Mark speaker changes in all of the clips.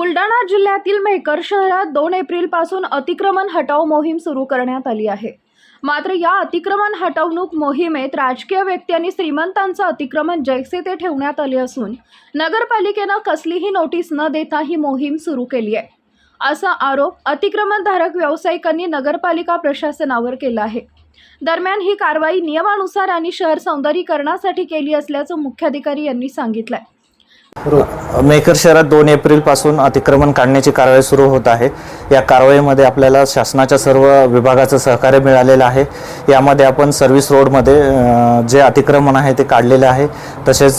Speaker 1: बुलढाणा जिल्ह्यातील मेहकर शहरात दोन एप्रिलपासून अतिक्रमण हटाव मोहीम सुरू करण्यात आली आहे. मात्र या अतिक्रमण हटवणूक मोहिमेत राजकीय व्यक्ती आणि श्रीमंतांचं अतिक्रमण जैसे ते ठेवण्यात आले असून नगरपालिकेनं कसलीही नोटीस न देता ही मोहीम सुरू केली आहे. असा आरोप अतिक्रमणधारक व्यावसायिकांनी नगरपालिका प्रशासनावर केला आहे. दरम्यान ही कारवाई नियमानुसार आणि शहर सौंदर्यीकरणासाठी केली असल्याचं मुख्याधिकारी यांनी सांगितलं आहे
Speaker 2: मेकर शहरात दोन एप्रिलपासून अतिक्रमण काढण्याची कारवाई सुरू होत आहे. या कारवाईमध्ये आपल्याला शासनाच्या सर्व विभागाचं सहकार्य मिळालेलं आहे. यामध्ये आपण सर्व्हिस रोडमध्ये जे अतिक्रमण आहे ते काढलेले आहे. तसेच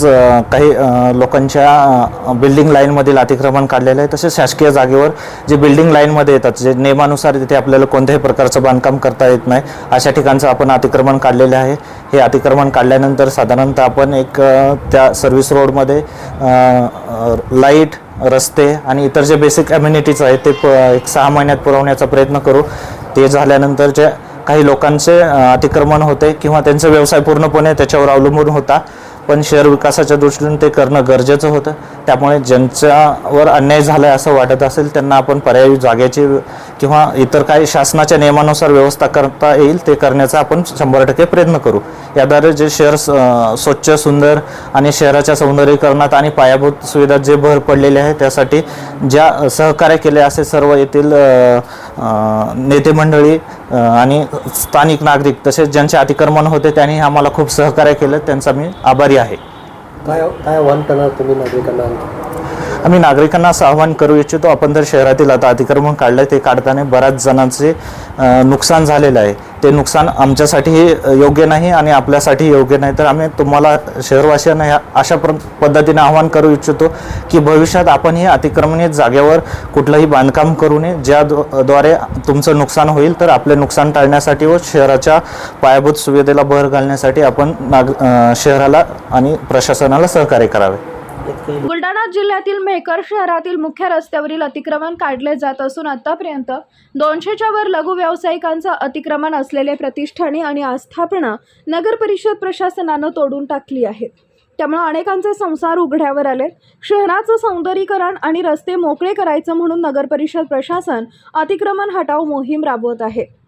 Speaker 2: काही लोकांच्या बिल्डिंग लाईनमधील अतिक्रमण काढलेलं आहे. तसेच शासकीय जागेवर जे बिल्डिंग लाईनमध्ये येतात जे नियमानुसार तिथे आपल्याला कोणत्याही प्रकारचं बांधकाम करता येत नाही अशा ठिकाणचं आपण अतिक्रमण काढलेले आहे. हे अतिक्रमण काढल्यानंतर साधारणतः आपण एक त्या सर्व्हिस रोडमध्ये लाइट रस्ते आणि इतर जे बेसिक अम्युनिटीज आहेत ते प एक सहा महिन्यात पुरवण्याचा प्रयत्न करू. ते झाल्यानंतर जे काही लोकांचे अतिक्रमण होते किंवा त्यांचा व्यवसाय पूर्णपणे त्याच्यावर अवलंबून होता पण शहर विकासाच्या दृष्टीने ते करणं गरजेचं होतं. त्यामुळे ज्यांच्यावर अन्याय झाला आहे असं वाटत असेल त्यांना आपण पर्यायी जागेची किंवा इतर काही शासनाच्या नियमानुसार व्यवस्था करता येईल ते करण्याचा आपण शंभर टक्के प्रयत्न करू. याद्वारे जे शहर स्वच्छ सुंदर आणि शहराच्या सौंदर्यीकरणात आणि पायाभूत सुविधा जे भर पडलेले आहे त्यासाठी ज्या सहकार्य केले असे सर्व येथील नेते मंडळी आणि स्थानिक नागरिक तसेच ज्यांचे अतिक्रमण होते त्यांनी आम्हाला खूप सहकार्य केलं. त्यांचा मी आभारी आहे.
Speaker 3: काय काय आव्हान करणार तुम्ही नागरिकांना?
Speaker 2: आम्ही नागरिकांना असं आवाहन करू इच्छितो आपण जर शहरातील आता अतिक्रमण काढलं ते काढताना बऱ्याच जणांचे नुकसान झालेलं आहे. ते नुकसान आमच्यासाठीही योग्य नाही आणि आपल्यासाठी योग्य नाही. तर आम्ही तुम्हाला शहरवासियांना ह्या अशा प्र पद्धतीने आवाहन करू इच्छितो की भविष्यात आपण अतिक्रमणीय अतिक्रमणित जागेवर कुठलंही बांधकाम करू नये. ज्याद्वारे तुमचं नुकसान होईल तर आपले नुकसान टाळण्यासाठी व शहराच्या पायाभूत सुविधेला भर घालण्यासाठी आपण नाग शहराला आणि प्रशासनाला सहकार्य करावे.
Speaker 1: बुलढाणा जिल्ह्यातील मेहकर शहरातील मुख्य रस्त्यावरील अतिक्रमण काढले जात असून आतापर्यंत दोनशेच्या वर लघु व्यावसायिकांचं अतिक्रमण असलेले प्रतिष्ठाने आणि आस्थापना नगर परिषद प्रशासनानं तोडून टाकली आहेत. त्यामुळे अनेकांचे संसार उघड्यावर आले. शहराचं सौंदर्यीकरण आणि रस्ते मोकळे करायचं म्हणून नगर परिषद प्रशासन अतिक्रमण हटाव मोहीम राबवत आहे.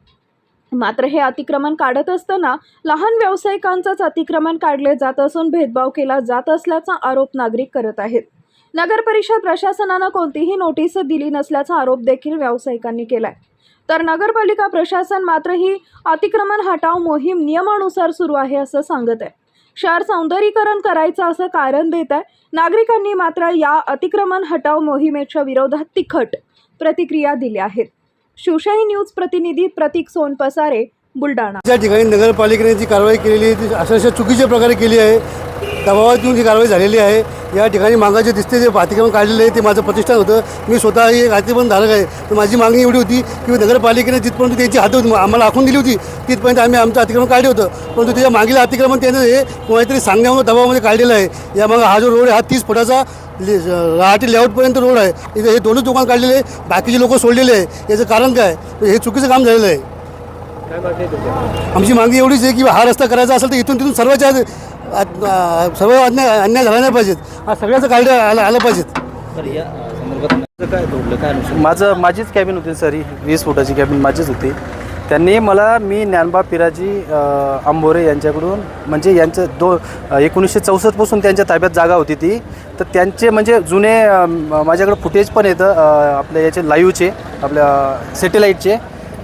Speaker 1: मात्र हे अतिक्रमण काढत असताना लहान व्यावसायिकांचंच अतिक्रमण काढले जात असून भेदभाव केला जात असल्याचा आरोप नागरिक करत आहेत. नगर परिषद प्रशासनानं कोणतीही नोटीस दिली नसल्याचा आरोप देखील व्यावसायिकांनी केलाय. तर नगरपालिका प्रशासन मात्र ही अतिक्रमण हटाव मोहीम नियमानुसार सुरू आहे असं सांगत आहे. शहर सौंदर्यीकरण करायचं असं कारण देत आहे. नागरिकांनी मात्र या अतिक्रमण हटाव मोहिमेच्या विरोधात तिखट प्रतिक्रिया दिल्या आहेत शिवशाही न्यूज प्रतिनिधी प्रतीक सोनपसारे बुलढाणा.
Speaker 4: ज्या ठिकाणी नगरपालिकेने जी कारवाई केलेली आहे ती अशा अशा चुकीच्या प्रकारे केली आहे. दबावात येऊन ही कारवाई झालेली आहे. या ठिकाणी मागाचे दिसते जे अतिक्रमण काढलेले आहे ते माझं प्रतिष्ठान होतं. मी स्वतः एक अतिक्रमण धारक आहे. तर माझी मागणी एवढी होती की नगरपालिकेने जिथपर्यंत त्यांची हात होती आम्हाला आखून दिली होती तिथपर्यंत आम्ही आमचं अतिक्रमण काढले होतं. परंतु त्याच्या मागील अतिक्रमण त्यानं हे कोणीतरी सांगण्यामुळे दबावामध्ये काढलेलं आहे. या मग हा जो रोड आहे हा तीस फुटाचा रहाटी लेआउटपर्यंत रोड आहे. इथे हे दोनच दुकान काढलेले आहे बाकीचे लोक सोडलेले आहे याचं कारण काय? हे चुकीचं काम झालेलं आहे. आमची मागणी एवढीच आहे की हा रस्ता करायचा असेल तर इथून तिथून सर्वच्या सर्व अन्याय अन्याय झाला नाही पाहिजेत. हा सगळ्याचं काढलं आलं आलं पाहिजेत.
Speaker 5: माझं माझीच कॅबिन होती सर ही वीस फुटाची कॅबिन माझीच होती. त्यांनी मला मी ज्ञानबा पिराजी अ, आंबोरे यांच्याकडून म्हणजे यांचं दो एकोणीसशे चौसष्टपासून त्यांच्या ताब्यात जागा होती ती. तर त्यांचे म्हणजे जुने अ, म- माझ्याकडे फुटेज पण येतं अ, आपल्या याचे लाईव्हचे आपल्या सॅटेलाईटचे.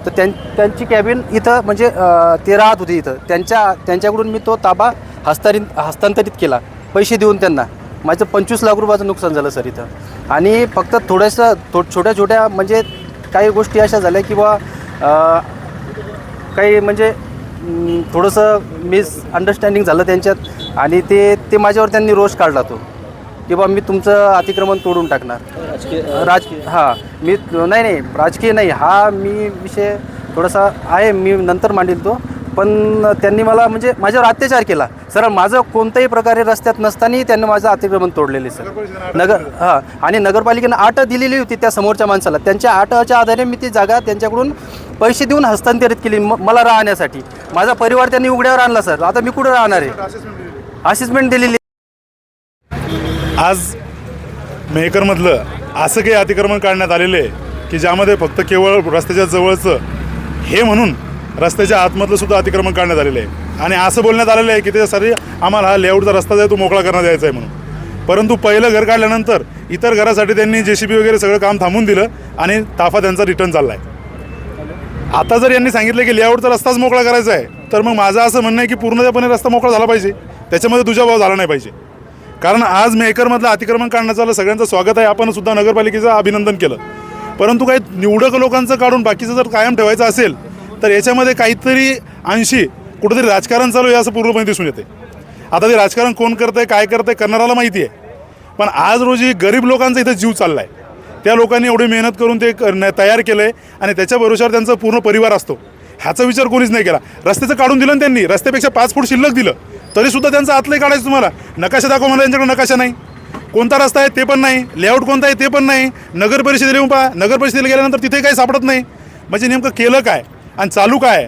Speaker 5: तर त्यां त्यांची कॅबिन इथं म्हणजे अ, ते राहत होती इथं. त्यांच्या त्यांच्याकडून मी तो ताबा हस्तांतरित हस्तांतरित केला. पैसे देऊन त्यांना. माझं पंचवीस लाख रुपयाचं नुकसान झालं सर इथं. आणि फक्त थोडंसं थो छोट्या छोट्या म्हणजे काही गोष्टी अशा झाल्या की बा काही म्हणजे थोडंसं मिस अंडरस्टँडिंग झालं त्यांच्यात आणि ते ते माझ्यावर त्यांनी रोष काढला तो. की बा मी तुमचं अतिक्रमण तोडून टाकणार. राज हां मी नाही नाही राजकीय नाही. हा मी विषय थोडासा आहे मी नंतर मांडील तो. पण त्यांनी मला म्हणजे माझ्यावर अत्याचार केला. सर माझं कोणत्याही प्रकारे रस्त्यात नसतानाही त्यांनी माझं अतिक्रमण तोडलेले सर. नगर हां. आणि नगरपालिकेनं आठ दिलेली होती त्या समोरच्या माणसाला. त्यांच्या आठच्या आधारे मी ती जागा त्यांच्याकडून पैसे देऊन हस्तांतरित केली म मला राहण्यासाठी. माझा परिवार त्यांनी उघड्यावर आणला सर. आता मी कुठं राहणार आहे? असेसमेंट दिलेली.
Speaker 6: आज मेहकरमधलं असं काही अतिक्रमण काढण्यात आलेलं आहे की ज्यामध्ये फक्त केवळ रस्त्याच्या जवळचं हे म्हणून रस्त्याच्या आतमधलं सुद्धा अतिक्रमण काढण्यात आलेलं आहे. आणि असं बोलण्यात आलेलं आहे की त्याच्यासाठी आम्हाला हा लेआउटचा रस्ता जो आहे तो मोकळा करण्यात यायचा आहे म्हणून. परंतु पहिलं घर काढल्यानंतर इतर घरासाठी त्यांनी जे सी बी वगैरे सगळं काम थांबून दिलं आणि ताफा त्यांचा रिटर्न चालला आहे आता जर यांनी सांगितलं की लेआउटचा रस्ताच मोकळा करायचा आहे तर मग माझं असं म्हणणं आहे की पूर्णपणे रस्ता मोकळा झाला पाहिजे. त्याच्यामध्ये तुझा भाव झाला नाही पाहिजे. कारण आज मेकरमधलं अतिक्रमण काढण्याचं आलं सगळ्यांचं स्वागत आहे. आपण सुद्धा नगरपालिकेचं अभिनंदन केलं. परंतु काही निवडक लोकांचं काढून बाकीचं जर कायम ठेवायचं असेल तर याच्यामध्ये काहीतरी अंशी कुठेतरी राजकारण चालू आहे असं पूर्णपणे दिसून येते. आता ते राजकारण कोण करतंय काय करतंय करणाराला माहिती आहे. पण आज रोजी गरीब लोकांचा इथं जीव चालला आहे त्या लोकांनी एवढी मेहनत करून ते तयार केलं आहे आणि त्याच्या भरोशावर त्यांचा पूर्ण परिवार असतो. ह्याचा विचार कोणीच नाही केला. रस्त्याचं काढून दिलं ना त्यांनी रस्त्यापेक्षा पाच फूट शिल्लक दिलं. तरीसुद्धा त्यांचं आतलंही काढायचं तुम्हाला. नकाशा दाखवा मला त्यांच्याकडे नकाशा नाही. कोणता रस्ता आहे ते पण नाही. लेआउट कोणता आहे ते पण नाही. नगर परिषदेला येऊन पहा. नगर परिषदेला गेल्यानंतर तिथे काही सापडत नाही. म्हणजे नेमकं केलं काय? आणि चालू काय?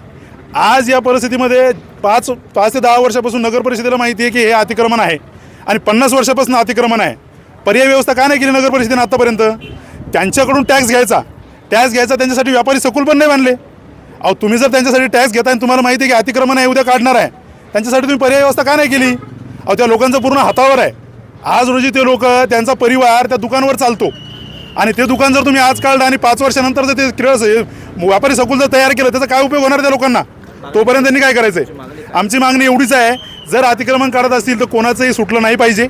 Speaker 6: आज या परिस्थितीमध्ये पाच पाच ते दहा वर्षापासून नगर परिषदेला माहिती आहे की हे अतिक्रमण आहे. आणि पन्नास वर्षापासून अतिक्रमण आहे. पर्याय व्यवस्था का नाही केली नगर परिषदेने आतापर्यंत? त्यांच्याकडून टॅक्स घ्यायचा. टॅक्स घ्यायचा त्यांच्यासाठी व्यापारी सकूल पण नाही बांधले. अहो तुम्ही जर त्यांच्यासाठी टॅक्स घेताय आणि तुम्हाला माहिती आहे की अतिक्रमण आहे उद्या काढणार आहे. त्यांच्यासाठी तुम्ही पर्याय व्यवस्था का नाही केली? अहो त्या लोकांचं पूर्ण हातावर आहे. आज रोजी ते लोक त्यांचा परिवार त्या दुकानावर चालतो. आणि ते दुकान जर तुम्ही आज काढलं आणि पाच वर्षानंतर जर ते व्यापारी सकूल जर तयार केलं त्याचा काय उपयोग होणार त्या लोकांना? तोपर्यंत त्यांनी काय करायचं आहे आमची मागणी एवढीच आहे जर अतिक्रमण काढत असतील तर कोणाचंही सुटलं नाही पाहिजे.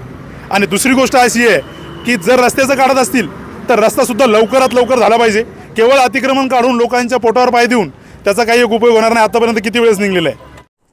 Speaker 6: आणि दुसरी गोष्ट अशी आहे की जर रस्त्याचं काढत असतील तर रस्तासुद्धा लवकरात लवकर झाला पाहिजे. केवळ अतिक्रमण काढून लोकांच्या पोटावर पाय देऊन त्याचा काही एक उपयोग होणार नाही. आतापर्यंत किती वेळेस निघलेला आहे?